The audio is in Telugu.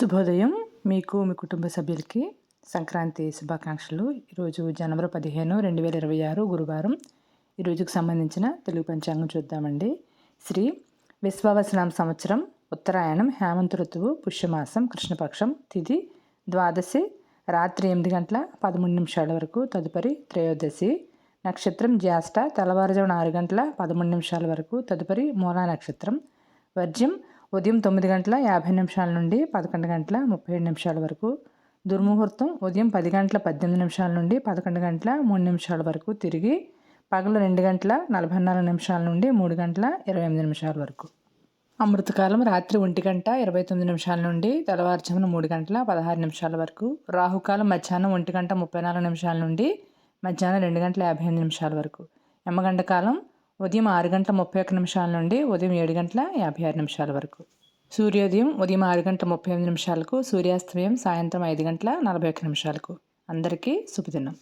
శుభోదయం. మీకు మీ కుటుంబ సభ్యులకి సంక్రాంతి శుభాకాంక్షలు. ఈరోజు జనవరి పదిహేను రెండు వేల ఇరవై ఆరు గురువారం. ఈరోజుకు సంబంధించిన తెలుగు పంచాంగం చూద్దామండి. శ్రీ విశ్వావసనామ సంవత్సరం ఉత్తరాయణం హేమంత ఋతువు పుష్యమాసం కృష్ణపక్షం తిథి ద్వాదశి రాత్రి ఎనిమిది గంటల పదమూడు నిమిషాల వరకు తదుపరి త్రయోదశి నక్షత్రం జ్యేష్ఠ తెల్లవారుజామున ఆరు గంటల పదమూడు నిమిషాల వరకు తదుపరి మూలా నక్షత్రం వర్జ్యం ఉదయం తొమ్మిది గంటల యాభై నిమిషాల నుండి పదకొండు గంటల ముప్పై ఏడు నిమిషాల వరకు. దుర్ముహూర్తం ఉదయం పది గంటల పద్దెనిమిది నిమిషాల నుండి పదకొండు గంటల మూడు నిమిషాల వరకు తిరిగి పగలు రెండు గంటల నలభై నాలుగు నిమిషాల నుండి మూడు గంటల ఇరవై ఎనిమిది నిమిషాల వరకు. అమృతకాలం రాత్రి ఒంటి గంట ఇరవై తొమ్మిది నిమిషాల నుండి తెల్లవారుజామున మూడు గంటల పదహారు నిమిషాల వరకు. రాహుకాలం మధ్యాహ్నం ఒంటి గంట ముప్పై నాలుగు నిమిషాల నుండి మధ్యాహ్నం రెండు గంటల యాభై ఎనిమిది నిమిషాల వరకు. యమగంట కాలం ఉదయం ఆరు గంటల ముప్పై ఒక్క నిమిషాల నుండి ఉదయం ఏడు గంటల యాభై ఆరు నిమిషాల వరకు. సూర్యోదయం ఉదయం ఆరు గంటల ముప్పై ఎనిమిది నిమిషాలకు సూర్యాస్తమయం సాయంత్రం ఐదు గంటల నలభై ఒక్క నిమిషాలకు. అందరికీ శుభదినం.